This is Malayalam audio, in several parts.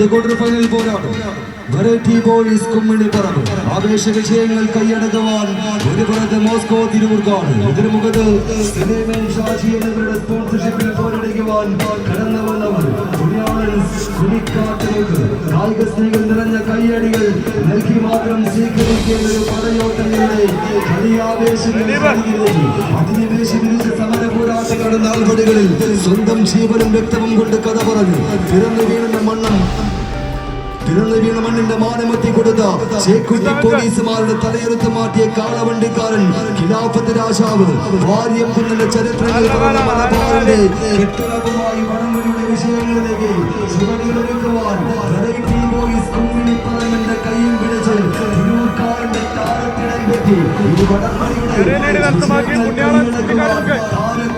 ആദ്യ ക്വാർട്ടർ ഫൈനൽ പോരാട്ടം വെറൈറ്റി ബോയ്സ് കുമ്മിണി പറമ്പ്. ആവേശ വിജയങ്ങൾ കൈയടക്കുവാൻ ഒരു പുറത്ത് മോസ്കോ തിരൂർക്കാണ് ഇതിനു മുഖത്ത് ഷാജി എന്നിവരുടെ സ്പോൺസർഷിപ്പിൽ പോരടിക്കുവാൻ കടന്നു വന്നവർ കുഞ്ഞാളൻസ് കുനിക്കാട്ടിലേക്ക്. കായിക സ്നേഹം നിറഞ്ഞ കൈയടികൾ നൽകി മാത്രം സ്വീകരിക്കേണ്ട ഒരു പടയോട്ടങ്ങളുടെ കളിയാവേശങ്ങൾ അധിനിവേശ വിരുദ്ധ സമര പോരാട്ടങ്ങളുടെ നാൾവടികളിൽ സ്വന്തം ജീവനും വ്യക്തവും കൊണ്ട് കഥ പറഞ്ഞു. പിറന്നു വീഴുന്ന മണ്ണം വീണ മണ്ണിന്റെ മാനമത്തി കൊടുത്ത ചേക്കുട്ടി പോലീസുമാരുടെ തലയെടുത്ത് മാറ്റിയ കാളവണ്ടിക്കാരൻ ഖിലാഫത്ത് രാജാവ് വാര്യം കുന്നിന്റെ ചരിത്രങ്ങൾ പറഞ്ഞ മലബാറിന്റെ കെട്ടുറപ്പുമായി വടംവലിയുടെ വിഷയങ്ങളിലേക്ക് ബോയ്സ് കുമ്മിണി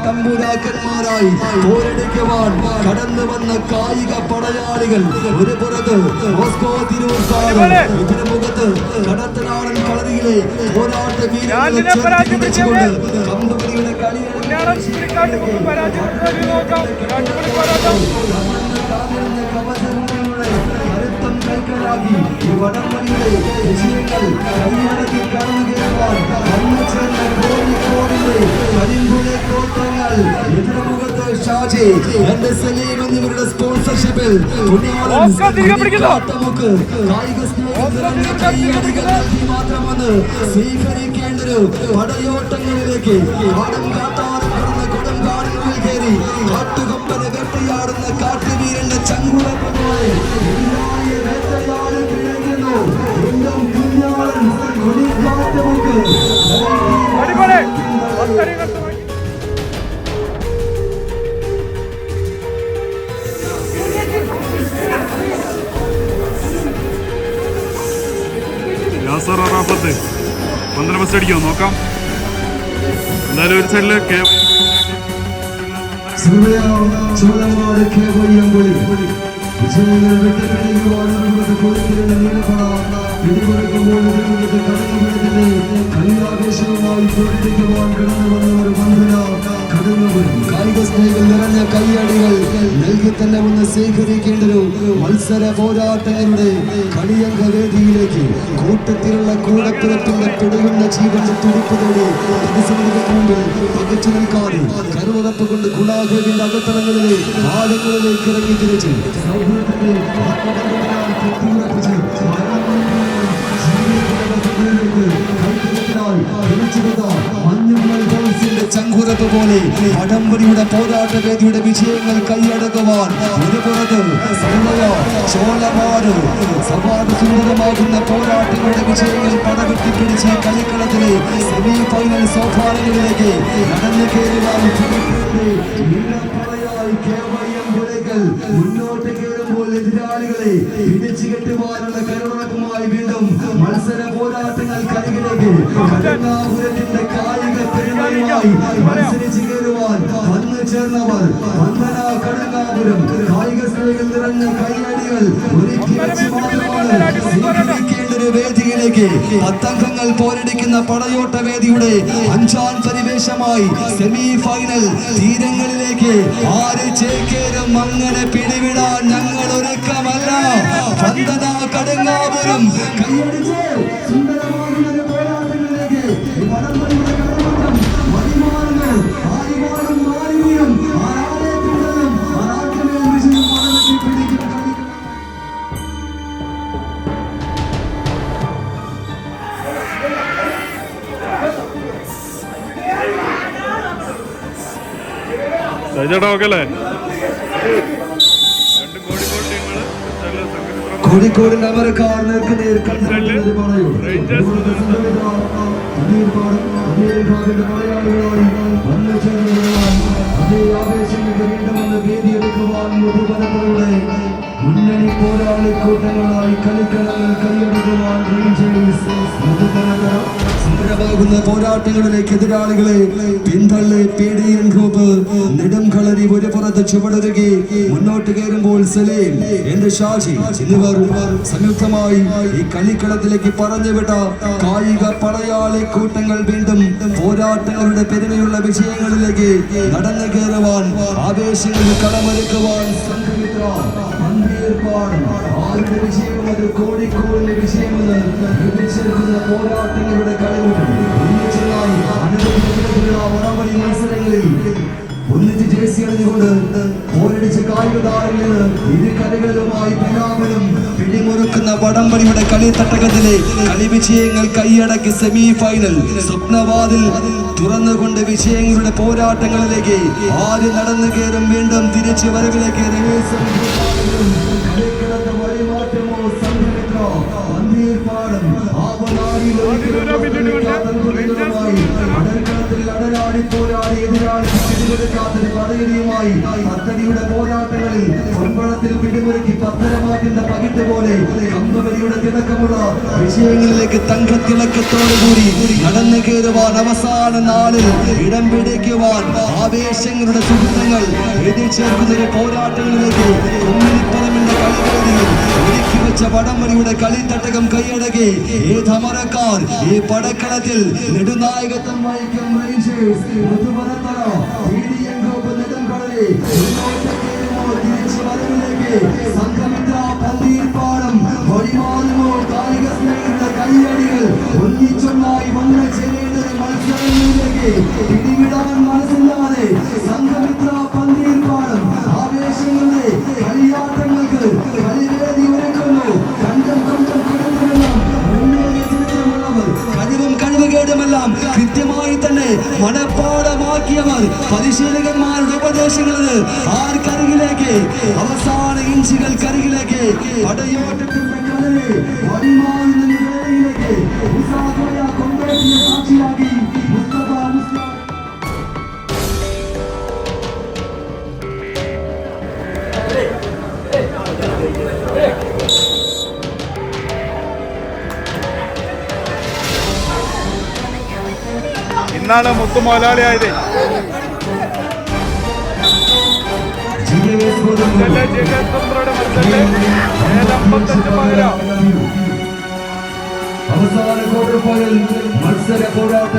തമ്പുരാക്കന്മാരായി പോരടിക്കുവാൻ കടന്നു വന്ന കായിക പടയാളികൾ ഒരു പുറത്ത് മോസ്കോ തിരൂർക്കാട് ഇതിനു മുഖത്ത് കടത്തനാടൻ കളരിയിലെ പോരാട്ട വീരങ്ങളെ ചേർത്ത് പിടിച്ചുകൊണ്ട് കമ്പനിയുടെ കൈക്കലാക്കി ഈ വടംവലിയുടെ വിജയങ്ങൾ കൈയടക്കി കടന്നുകയറുവാൻ വന്നു ചേർന്ന കോഴിക്കോടിന്റെ കോട്ടങ്ങൾ എതിർമുഖത്ത് ഷാജി എന്റെ സലീം എന്നിവരുടെ സ്പോൺസർഷിപ്പിൽ. കാട്ടമുക്ക് കായിക സ്നേഹം നിറഞ്ഞ കൈയടികൾ നൽകി മാത്രമെന്ന് സ്വീകരിക്കേണ്ടൊരു പടയോട്ടങ്ങളിലേക്ക് കാടും കാട്ടാറും കടന്ന് കൊടും കാടുകളിൽ കയറി കാട്ടുകൊമ്പനെ വേട്ടയാടുന്ന കാട്ടുവീരന്റെ ചങ്കുറപ്പ് യാസർ അറാഫത്ത് പന്ത്രണ്ട് ബസ് അടിക്കുമോ നോക്കാം. എന്തായാലും ഒരു സൈഡിൽ കെ ചുവലമാട് കേവയ്യമ്പൊലി വിജയങ്ങൾ വെട്ടിക്കളിക്കുവാനുള്ള കൊടുത്തിരുന്ന പിടികൊടുക്കുമ്പോൾ ഇതിനുമുഖത്ത് കടന്നുപോയതിന്റെ കളിയാവേശവുമായി പ്രവർത്തിക്കുവാൻ കടന്നു ഒരു വന്ദന കടന്നുവരും കായിക സ്നേഹികൾ കൈയടികൾ നൽകി തന്നെ ഒന്ന് കളിയങ്ക വേദിയിലേക്ക് കൂട്ടത്തിലുള്ള പോലെ വടംവലിയുടെ പോരാട്ട വേദിയുടെ വിജയങ്ങൾ കൈയടക്കുവാൻ ഒരു പുറത്ത് ചോളമാട് സുന്ദരമാകുന്ന പോരാട്ടങ്ങളുടെ വിജയങ്ങൾ പടവെട്ടിപ്പിടിച്ച് കളിക്കളത്തിലെ സെമി ഫൈനൽ സോഫാനങ്ങളിലേക്ക് നടന്നു കയറുവാൻ മുന്നോട്ട് എതിരാളികളെ പിടിച്ചു കെട്ടുവാനുള്ള കരുണക്കുമായി വീണ്ടും മത്സര പോരാട്ടങ്ങൾ കരുണാപുരത്തിന്റെ കായിക പത്തംഗങ്ങൾ പോരടിക്കുന്ന പടയോട്ട വേദിയുടെ അഞ്ചാം പരിവേശമായി സെമി ഫൈനൽ തീരങ്ങളിലേക്ക് ആര് ചേക്കേരും അങ്ങനെ പിടിവിടാൻ ഞങ്ങൾ വന്ദന കടുങ്ങാപുരം. കൈയടിച്ച് സുന്ദരമാകുന്ന പോരാട്ടങ്ങളിലേക്ക് വടംവലിയുടെ കടമോട്ടം വഴിമാറുന്നു ആയിമാറും മാറിയും ആരാധനയും ആരാധനയും പിടിക്കും ചേട്ടാ ഓക്കെ അല്ലേ കോഴിക്കോടിന്റെ അമരക്കാർ നേർക്ക് നേർ പറയൂ. വന്നു. അതേ വീണ്ടും വന്ന് വേദിയെടുക്കുവാൻ മുതുപരത്തകളുടെ മുന്നണി പോരാളിക്കൂട്ടങ്ങളായി കളിക്കളങ്ങൾ കൈയടക്കുവാൻ തുടങ്ങുന്ന പോരാട്ടങ്ങളിലേക്ക് എതിരാളികളെ പിന്തള്ളി പേടിയൻ ഗ്രൂപ്പ് നെടും കളരി ഒരു പുറത്ത് ചുവടൊരുകി മുന്നോട്ട് കയറുമ്പോൾ സലീം എന്റെ ഷാജി എന്നിവർ സംയുക്തമായി ഈ കളിക്കളത്തിലേക്ക് പറഞ്ഞുവിട്ട കായിക പടയാളി കൂട്ടങ്ങൾ വീണ്ടും പോരാട്ടങ്ങളുടെ പെരുമയുള്ള വിജയങ്ങളിലേക്ക് നടന്നു കയറുവാൻ ആവേശങ്ങളിൽ കളമൊരുക്കുവാൻ സംഘമിത്ര മന്ദിർപ്പാടും ആരുടെ വിജയവും അത് കോഴിക്കോടിന്റെ വിജയമെന്ന് ലഭിച്ചെടുക്കുന്ന പോരാട്ടങ്ങളുടെ കളിമുട്ടും ഒന്നിച്ചതായി അനവധി തരത്തിലുള്ള വടംവലി മത്സരങ്ങളിൽ ഒന്നിച്ച് ജേഴ്സി അണിഞ്ഞുകൊണ്ട് പോരടിച്ച കായിക താരങ്ങളിൽ ഇരു കലകളിലുമായി പിലാമലും പിടിമുറുക്കുന്ന വടംവലിയുടെ കളിത്തട്ടകത്തിലെ കളി വിജയങ്ങൾ കൈയടക്കി സെമി ഫൈനൽ സ്വപ്നവാതിൽ തുറന്നുകൊണ്ട് വിജയങ്ങളുടെ പോരാട്ടങ്ങളിലേക്ക് ആര് നടന്നു കയറും വീണ്ടും തിരിച്ചു വരവിലേക്ക് അടരാടി പോരാടി വഴിമാറ്റമോ പിടിമെടുക്കാത്തൊരു പദ്ധതിയുടെ പോരാട്ടങ്ങളിൽ പൊൻപളത്തിൽ പിടിമുറുക്കി പത്തരമാക്കുന്ന പകിട്ട് പോലെ കമ്പവലിയുടെ തിളക്കമുള്ള വിജയങ്ങളിലേക്ക് തങ്കത്തിളക്കത്തോടുകൂടി നടന്നു കയറുവാൻ അവസാന നാളിൽ ഇടം പിടിക്കുവാൻ ആവേശങ്ങളുടെ സുഹൃത്തുങ്ങൾ എതിർച്ചേർക്കുന്ന പോരാട്ടങ്ങളിലേക്ക് ഉമ്മിനിപ്പറമ്പിന്റെ കളിവേദിയിൽ ഒരുക്കി വെച്ച വടംവലിയുടെ കളിത്തട്ടകം കൈയടക്കി. ഈ തമരക്കാർ ഈ പടക്കളത്തിൽ നെടുനായകത്വം വഹിക്കും റേഞ്ചേഴ്സ്? മുതുവനത്തറ കയറുമോ തിരിച്ചു വരവിലേക്ക് സംഘമിത്ര പന്തീർപ്പാടം വഴിമാറുമോ കായിക സ്നേഹിത കൈയടികൾ ഒന്നിച്ചൊന്നായി വന്ന് ചേരേണ്ടത് മത്സരങ്ങളിലേക്ക് പിടിവിടാൻ മനസ്സില്ലാതെ സംഘമിത്ര പന്തീർപ്പാടം ആവേശങ്ങളുടെ കളിയാട്ടങ്ങൾക്ക് കളിവേദി കഴിവുകേടുമെല്ലാം കൃത്യമായി തന്നെ മനപ്പാടമാക്കിയവർ പരിശീലകന്മാരുടെ ഉപദേശങ്ങളിൽ ആർക്കരികിലേക്ക് അവസാന ഇഞ്ചുകൾ കരികിലേക്ക് പടയോട്ടത്തിന്റെ കടലെ കൊണ്ടേറ്റിയ സാക്ഷിയാക്കി. ഇന്നാണ് മുത്തു മുതലാളിയായത് അവസാന ക്വാർട്ടർ ഫൈനൽ മത്സര പോരാട്ട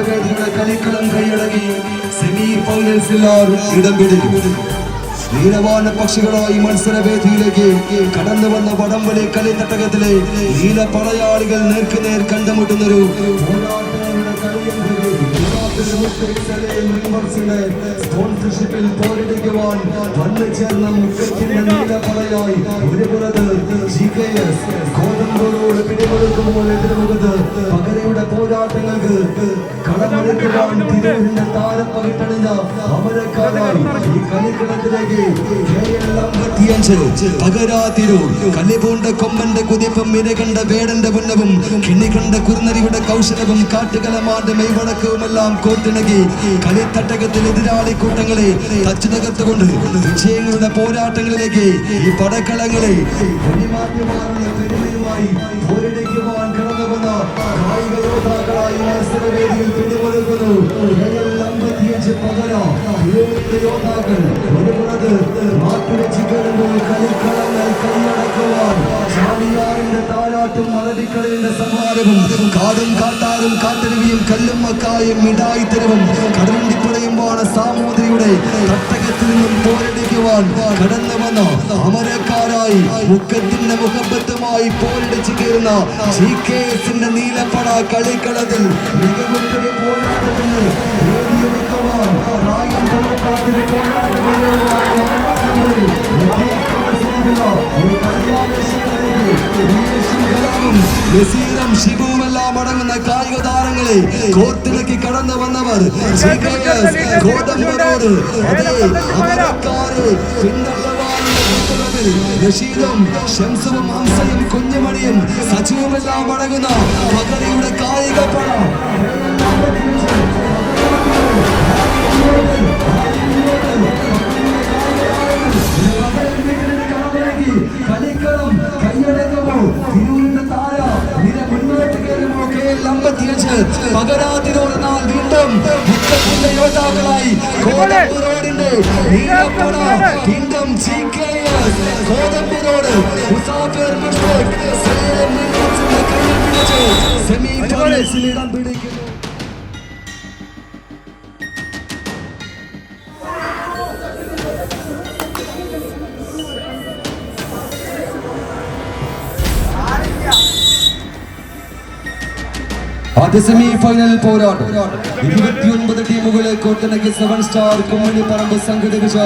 കളിക്കളം കൈയടങ്ങി സെമി ഫൈനൽസിൽ ഇടം പിടിക്കും നീലവാന പക്ഷികളായി മത്സരവേദിയിലേക്ക് കടന്നു വന്ന വടംവലി കളിത്തട്ടകത്തിലെ നീല പടയാളികൾ നേർക്കുനേർ കണ്ടുമുട്ടുന്നൊരു പോരാട്ടങ്ങളുടെ കളിയങ്കവേദി. സലീം റിംബർസിന്റെ സ്പോൺസർഷിപ്പിൽ പോരടിക്കുവാൻ വന്നു ചേർന്ന മുഖത്തിന്റെ നീലപ്പടയായി ഒരു പുറത്ത് GKS ഗോതമ്പോട് പിടികൊടുക്കുമ്പോൾ എതിർമുഖത്ത് പകരയുടെ പോരാട്ടങ്ങൾക്ക് കളമൊരുക്കുവാൻ തിരുവിന്റെ താരപ്പകിട്ടണിഞ്ഞ അമരക്കാരായി ഈ കളിക്കളത്തിലേക്ക് അമ്പത്തിയഞ്ച് പകരാതിരൂർ കലിപൂണ്ട കൊമ്പന്റെ കുതിപ്പും ഇരകണ്ട വേടന്റെ പുന്നവും കിണികണ്ട കുറുനരിയുടെ കൗശലവും കാട്ടുകലമാന്റെ മെയ്വടക്കവുമെല്ലാം കോർത്തിണക്കി കളിത്തട്ടകത്തിൽ എതിരാളി കൂട്ടങ്ങളെ തച്ചു തകർത്തുകൊണ്ട് വിജയങ്ങളുടെ പോരാട്ടങ്ങളിലേക്ക് ഈ പടക്കളങ്ങളെ പെരുമയുമായി പോരടിക്കുവാൻ കടന്നു വന്ന കായിക യോദ്ധാക്കളായി മത്സരവേദിയിൽ അമ്പത്തിയഞ്ച് പകര ഏഴ് യോദ്ധാക്കൾ ഒരു പുറത്ത് മാറ്റുരച്ച് കയറുമ്പോൾ കളിക്കളങ്ങൾ കൈയടക്കുവാൻ ചാലിയാറിന്റെ താരാട്ടും മലരിക്കളിന്റെ സംഹാരവും കാടും കാട്ടാറും കാട്ടരുവിയും കല്ലും മക്കായും മിഠായി തെരുവും കടലിപ്പടയുമാണ് സാമൂതിരിയുടെ തട്ടകത്തിൽ നിന്നും പോരടിക്കുവാൻ കടന്നു വന്ന അമരക്കാരായി മുഖത്തിന്റെ മുഖബത്തുമായി പോരടിച്ച് കയറുന്ന ജി കെ എസിന്റെ നീലപ്പട കളിക്കളത്തിൽ മികവുറ്റൊരു പോരാട്ടത്തിന് നസീറും ശിവുമെല്ലാം അടങ്ങുന്ന കായിക താരങ്ങളെ കോർത്തിണക്കി കടന്നു വന്നവർ ഗോതമ്പനോട് അതേ കൂട്ടുകെട്ടിൽ റഷീദും ഷംസുവും ഹംസയും കുഞ്ഞുമണിയും സജീവമെല്ലാം അടങ്ങുന്ന പകരയുടെ കായിക പണം. പകരാതിനോട് വീണ്ടും മുത്തത്തിന്റെ യോജാക്കളായി കോടമ്പ് റോഡിന്റെ നീലപ്പുറ വീണ്ടും G K S Kodambu road Musafir semi ഫൈനൽസിൽ ഇടം പിടി ആദ്യ സെമി ഫൈനൽ പോരാട്ടം ടീമുകളെ കോട്ടനക്ക് സെവൻ സ്റ്റാർ കുമ്മണി പറമ്പ് സംഘടിപ്പിച്ച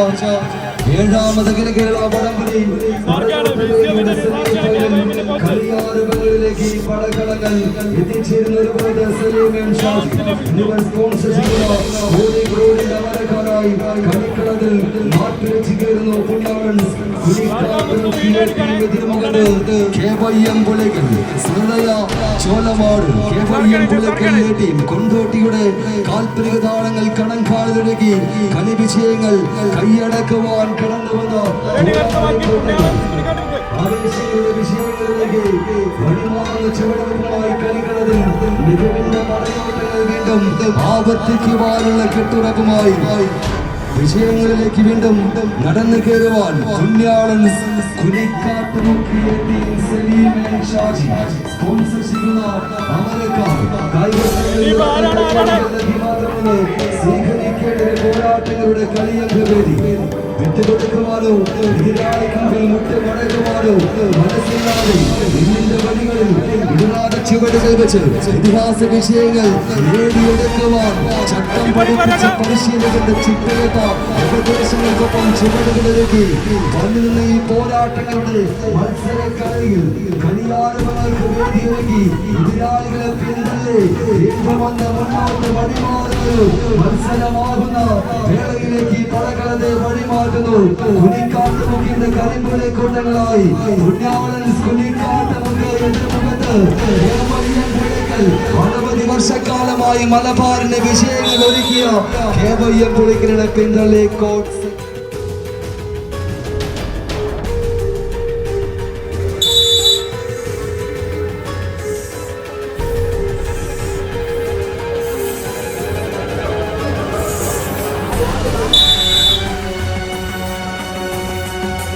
ഏഴാമത് കേരള വടംവലി. കളിയാറുകളിലേക്ക് പടകളങ്ങൾ എത്തിച്ചേരുന്ന ഒരുപാട് സലീം എം ഷാജി എന്നിവർ സ്പോൺസർ ചെയ്യുന്ന കോടി കോടിയുടെ അമരക്കാരായി കളിക്കളത്തിൽ മാറ്റുരച്ച് കയറുന്നു ടീം കൊണ്ടോട്ടിയുടെ കാൽപ്പനിക താളങ്ങൾ കണങ്കാലിലൊഴുകി കളി വിജയങ്ങൾ കൈയടക്കുവാൻ കടന്നു വന്ന ആവേശങ്ങളുടെ വിഷയങ്ങളിലേക്ക് വഴിമാറുന്ന ചുവടുകളുമായി കളിക്കുന്നതിൽ മികവിന്റെ പടയോട്ടങ്ങൾ വീണ്ടും ആവർത്തിക്കുവാനുള്ള കെട്ടുറപ്പുമായി. വിഷയങ്ങളിലേക്ക് വീണ്ടും നടന്നു കയറുവാൻ പുണ്യാളൻ കുനിക്കാട്ട് മുക്കിയ team Salim and Shaji. Sponsor ചെയ്യുന്ന അമരക്കാർ കായിക സ്വീകരിക്കേണ്ട ഒരു പോരാട്ടങ്ങളുടെ കളിയംഗവേദി വിട്ടുകൊടുക്കുവാനോ എതിരാളിക്ക് മുമ്പിൽ മുട്ടുമടക്കുവാനോ മനസ്സില്ലാതെ ഇന്നിന്റെ വഴികളിൽ ഇടുന്നാതെ ചുവടുകൾ വെച്ച് ഇതിഹാസ വിഷയങ്ങൾ നേടിയെടുക്കുവാൻ ചട്ടം പഠിപ്പിച്ച പരിശീലകന്റെ ചിട്ടയത്ത ഉപദേശങ്ങൾക്കൊപ്പം ചുവടുകളിലേക്ക് നിന്ന ഈ പോരാട്ടങ്ങളുടെ മത്സരക്കളിയിൽ കളിയാറുകൾക്ക് വേദിയൊരുക്കി എതിരാളികളെ പിന്തള്ളി വന്ന് മുന്നോട്ട് വഴിമാറുന്നു മത്സരമാകുന്ന വേളയിലേക്ക് പടകളതെ വഴിമാറ്റുന്നു കുനിക്കാട്ട് മുക്കിന്റെ കരിമ്പുലെ കൂട്ടങ്ങളായി. കുഞ്ഞാവളൻ കുനിക്കാട്ട് മുക്ക് എതിർമുഖത്ത് അനവധി വർഷക്കാലമായി മലബാറിന്റെ വിഷയങ്ങൾ ഒരുക്കിയ കേവയ്യം പുളിക്കരുടെ പിന്തള്ളി കോട്ട്.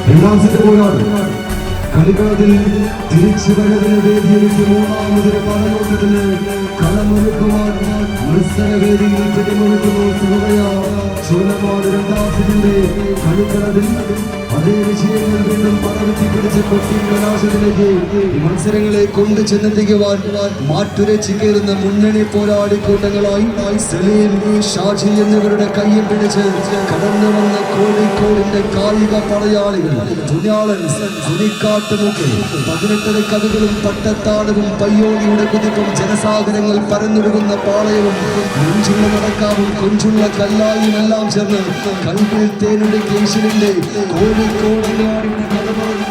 രണ്ടാം സെറ്റ് പോരാട്ടം കളിക്കളത്തിൽ തിരിച്ചു വരവിന് വേദിയൊരുക്കി മൂന്നാമതൊരു പടയോട്ടത്തിന് കളമൊരുക്കുവാൻ മത്സരവേദിയിൽ പിടിമുറുക്കുന്നു സുഹൃയ ചോലമാട് രണ്ടാം സെറ്റിന്റെ കളിക്കളത്തിൽ. അതേ വിഷയങ്ങൾ വീണ്ടും പടവെത്തി പിടിച്ച് കൊട്ടി കലാശത്തിലേക്ക് മത്സരങ്ങളെ കൊണ്ടു ചെന്നെത്തിക്കുവാൻ മാറ്റുരച്ചു കയറുന്ന മുന്നണി പോരാളിക്കൂട്ടങ്ങളായി സലീം ഷാജി എന്നിവരുടെ കയ്യിൽ പിടിച്ച് കടന്നു വന്ന കോഴിക്കോടിന്റെ കായിക പടയാളികൾ പുണ്യാളൻ കുനിക്കാട്ടുമുക്ക് പതിനെട്ടര കവികളും പട്ടത്താടവും പയ്യോളിയുടെ കുതിപ്പും ജനസാഗരങ്ങൾ പരന്നൊഴുകുന്ന പാളയവും കൊഞ്ചുള്ള നടക്കാവും കൊഞ്ചുള്ള കല്ലായും എല്ലാം ചേർന്ന് കൽവിൽ തേനുടെ കേശിലിന്റെ കോഴിക്കോട് നാടിന്റെ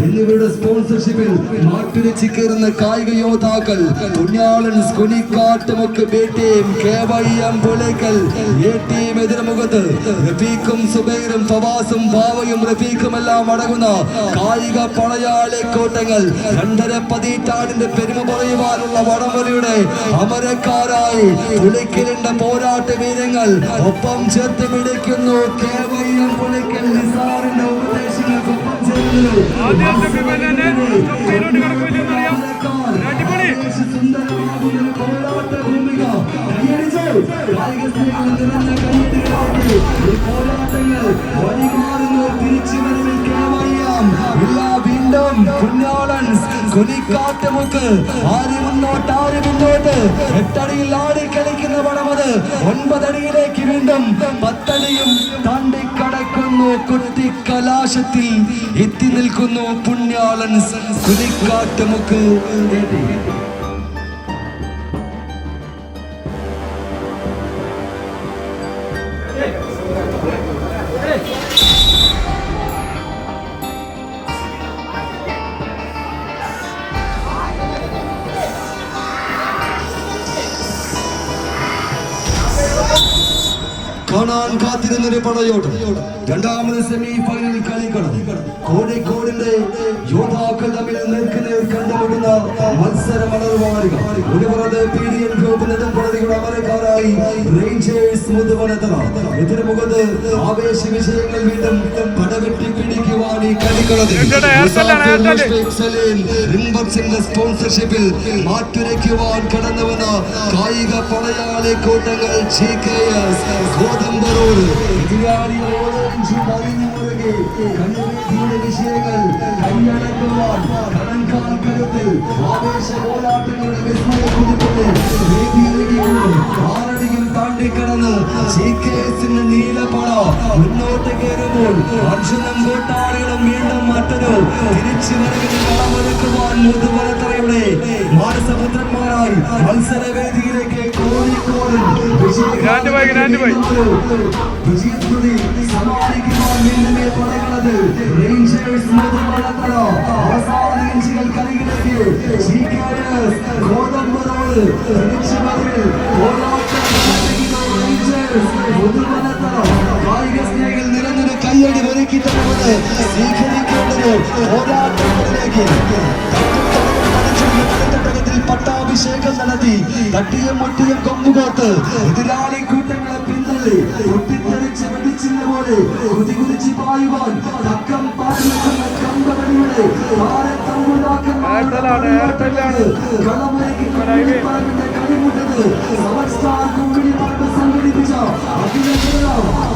എന്നിവരുടെ സ്പോൺസർഷിപ്പിൽ മാറ്റുരച്ച് കയറുന്ന കായിക യോദ്ധാക്കൾ പുണ്യാളൻ സ്കുനിക്കാട്ടുമൊക്കെ ബേട്ടയും കേവയ്യം പുലക്കൽ എ ടീം എതിർമുഖത്ത് റഫീഖും സുബൈറും ഫവാസും ബാവയും റഫീഖും എല്ലാം അടങ്ങുന്ന കായിക പടയാളി കോട്ടങ്ങൾ രണ്ടര പതിറ്റാണ്ടിന്റെ പെരുമ പറയുവാനുള്ള വടംവലിയുടെ അമരക്കാരായി പുലിക്കലിന്റെ പോരാട്ട വീരങ്ങൾ ഒപ്പം ചേർത്ത് പിടിക്കുന്നു കേവലം പുലിക്കൽ നിസാറിന്റെ സുന്ദരമാകുന്ന പോരാട്ട ഭൂമിക പോരാട്ടങ്ങൾ വഴിമാറുന്നു തിരിച്ചു വരവിൽ കേവയ്യാം ഇല്ല വീണ്ടും പുണ്യാളൻ കുനിക്കാട്ടുമുക്ക് ആര് മുന്നോട്ട് ആര് മുന്നോട്ട് എട്ടടിയിൽ ആര് ഒൻപതടിയിലേക്ക് വീണ്ടും പത്തടിയും താണ്ടി കടക്കുന്നു കുട്ടിക്കലാശത്തിൽ എത്തി നിൽക്കുന്നു പുണ്യാളൻ. കുനിക്കാട്ടുമുക്ക് കാണാൻ കാത്തിരുന്നൊരു പടയോട്ടം. രണ്ടാമത് സെമി ഫൈനൽ കളിക്കണം കോഴിക്കോടിന്റെ യോദ്ധാക്കൾ തമ്മിൽ നിൽക്കുന്നവർ കണ്ടുപിടുന്ന മത്സരം വളർവാറുക ഒരു പുറത്ത് പി ഡി എൻ ഗ്രൂപ്പ് നെടുമ്പടതിയുടെ അമരക്കാരായി റേഞ്ചേഴ്സ് മുതുവനത്തറ എതിർമുഖത്ത് ആവേശ വിഷയങ്ങൾ വീണ്ടും പടവെട്ടി പിടിക്കുവാൻ ഈ എയർടെൽ. സ്പോൺസർഷിപ്പിൽ മാറ്റുരയ്ക്കുവാൻ കടന്നുവന്ന കായിക പടയാളി കൂട്ടങ്ങൾ ജി കെ എസ് ഗോതമ്പറോട് എതിരാളി ഓറഞ്ച് മറിഞ്ഞു മുറുകെ കണ്ണുവേദിയുടെ വിഷയങ്ങൾ കൈയടക്കുവാൻ കണങ്കാൽ കരുത്തിൽ ആവേശ പോരാട്ടങ്ങളുടെ വിസ്മയ കുതിപ്പിന് വേദിയിലേക്ക് ആറടിയും താണ്ടിക്കടന്ന് സി കെ എസിന്റെ നീലപ്പട മുന്നോട്ട് കയറുമ്പോൾ അർജുനം കൂട്ടാളികളും വീണ്ടും മറ്റൊരു തിരിച്ചു വരവിന് കളമൊരുക്കുവാൻ മുതുവലത്തറയുടെ മാനസപുത്രന്മാരായി മത്സരവേദിയിലേക്ക് കോഴിക്കോട് ഗ്രാൻഡ് ബോയ്, ഗ്രാൻഡ് പടകളത് റേഞ്ചേഴ്സ് മുതുവലത്തറ അവസാന ഇഞ്ചുകൾ കളിയിലേക്ക് ജി കെ എസ് ഗോതമ്പറോട് തിരിച്ചു വരവിൽ പോരാട്ടം നടത്തുന്ന റേഞ്ചേഴ്സ് മുതുവലത്തറ കായിക സ്നേഹികൾ നിരന്തര കയ്യടി ഒരുക്കി തരുന്നത് സ്വീകരിക്കേണ്ടത് പോരാട്ടങ്ങളിലേക്ക് പട്ടാഭിഷേകം നടത്തി. തട്ടിയും മുട്ടിയും കൊമ്പുകോത്ത് എതിരാളി കൂട്ടങ്ങളെ പിന്തള്ളി. പൊട്ടിത്തെറിച്ച് പോലെ കുതി കുതിച്ച് പായുവാൻ തക്കം പാടുന്ന കുമ്മിണിപ്പറമ്പിന്റെ കളിമുട്ടത്ത് സവർ സ്റ്റാർ കുമ്മിണിപ്പറമ്പ് സംഘടിപ്പിച്ച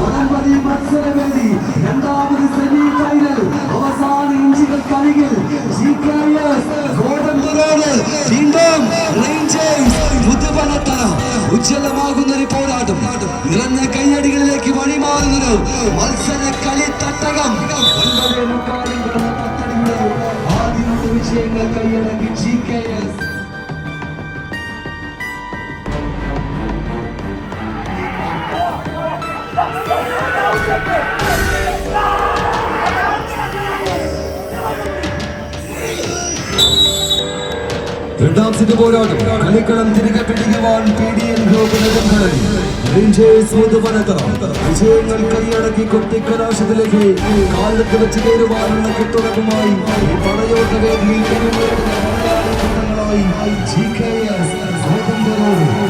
വടംവലി മത്സരവേദി രണ്ടാമത് സെമി ഫൈനൽ അവസാന ഇഞ്ചുകൾ കളികൾ. ജി കെ എസ് മത്സര കളി തട്ടകം ഒൻപതേ മുക്കാലിൽ നടന്ന തട്ടടിയുടെ ആദ്യ വിജയങ്ങൾ കൈയടക്കി ജി കെ എസ് രണ്ടാം സെറ്റ് പോരാട്ടം. കളിക്കളം തിരികെ പിടിക്കുവാൻ P D N group Muthuvanathara വിജയങ്ങൾ കൈയടക്കി കൊട്ടിക്കലാശത്തിലേക്ക് കാലത്ത് വെച്ച് കയറുവാനുള്ള കെട്ടുറപ്പുമായി ഈ പടയോട്ട വേദിയിൽ ജി കെ എസ്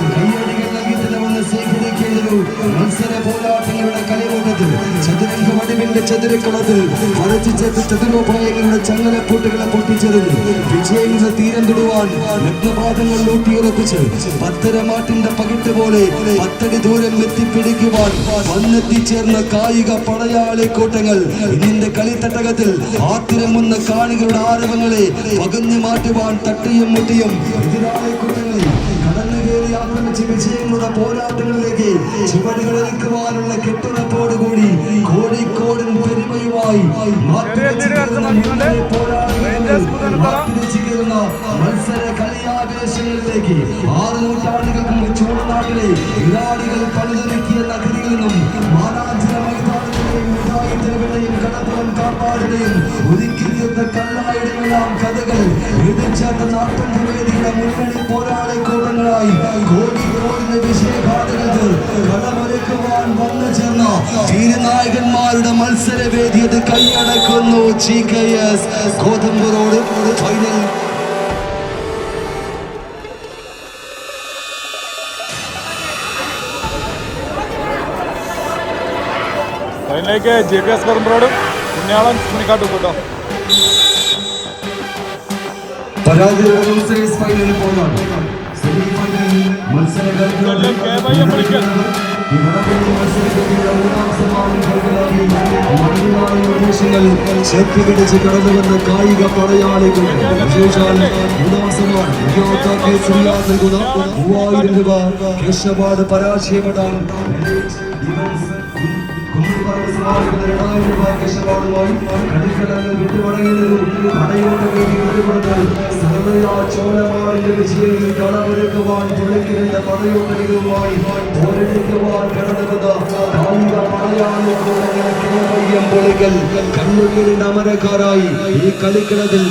വടിവിന്റെ ചതുരക്കളത്തിൽ പത്തരമാട്ടിന്റെ പോലെ പത്തടി ദൂരം വന്നെത്തിച്ചേർന്ന കായിക പടയാളി കൂട്ടങ്ങൾ ഇതിന്റെ കളിത്തട്ടകത്തിൽ ആത്തിരമുന്ന കാണികളുടെ ആരവങ്ങളെ പകഞ്ഞു മാറ്റുവാൻ തട്ടിയും മുട്ടിയും ആക്രമിച്ച് വിജയങ്ങളുടെ പോരാട്ടങ്ങളിലേക്ക് ചുവടുകൾ എടുക്കുവാനുള്ള കെട്ടുറപ്പോടുകൂടി കോഴിക്കോടും പെരുമയുമായി മാറ്റുരച്ചിരിക്കുന്ന മത്സര കളിയാവേശങ്ങളിലേക്ക് ആറ് നൂറ്റാണ്ടുകൾക്ക് ചൂടനാട്ടിലെ ഇറാനികൾ പണിതൊരുക്കിയ നഗരികളിൽ നിന്നും മാനാഞ്ചിര കാപ്പാടിനെയും ഉരുക്കിരിയുന്ന കല്ലായുടെയെല്ലാം കഥകൾ അത് കൈയടക്കുന്നു ജി കെ എസ്. ഗോതമ്പൂരോട് ഫൈനൽ മത്സരത്തിന്റെ ഒന്നാം പി എസ് മലയാള പുണ്യാളം ചേർത്ത് പിടിച്ച് കടന്നു വന്ന കായിക പടയാളികൾ. മൂവായിരം രൂപ. കേശപാട് പരാജയപ്പെട്ടാൽ ചോളമാറിന്റെ വിജയങ്ങൾ കളമൊരുക്കുവാൻ തുളയ്ക്കിരുന്ന പടയോട്ടങ്ങളുമായി കണ്ണുനീരിന്റെ അമരക്കാരായി ഈ കളിക്കളത്തിൽ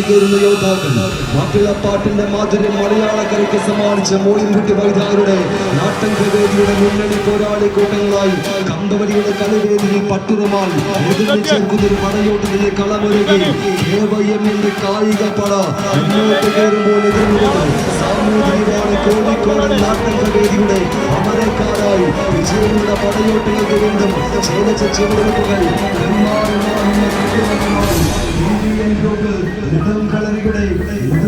കയറുന്ന യോദ്ധാക്കൾ. മാപ്പിളപ്പാട്ടിന്റെ മാധുര്യം മലയാളക്കരയ്ക്ക് സമ്മാനിച്ച മോളിൻകുട്ടി വൈദ്യാരുടെ നാട്ടങ്കവേദിയുടെ മുന്നണി പോരാളി കൂട്ടങ്ങളായി കമ്പവരിയുടെ കളിവേദിയിൽ പട്ടുരമാൽ കുതിരി പടയോട്ടിലെ കളമൊരുകി കായിക പട മുന്നോട്ട് കയറുമ്പോൾ എതിർന്നത് സാമൂതിരിവാണ് കോഴിക്കോട് നാട്ടങ്കവേദിയുടെ അമരക്കാരായി വിജയങ്ങളുടെ പടയോട്ടങ്ങൾക്ക് വീണ്ടും ചേലച്ച ചുവടുവെപ്പുകൾ കളരിയുടെ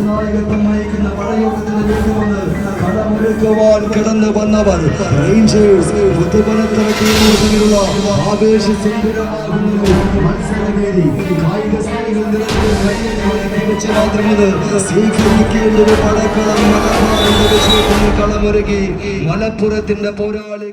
നായകത്വം വഹിക്കുന്ന പടയോട്ടത്തിന് വേണ്ടി വന്ന് വന്നവർ. റേഞ്ചേഴ്സ് പുതുവനത്തിലുള്ള ആവേശ സുന്ദരമാകുന്ന മത്സരവേദി കായിക സ്നേഹികൾ നിറഞ്ഞ ഒരു പടക്കളം മലപ്പുറത്തിന്റെ പോരാളി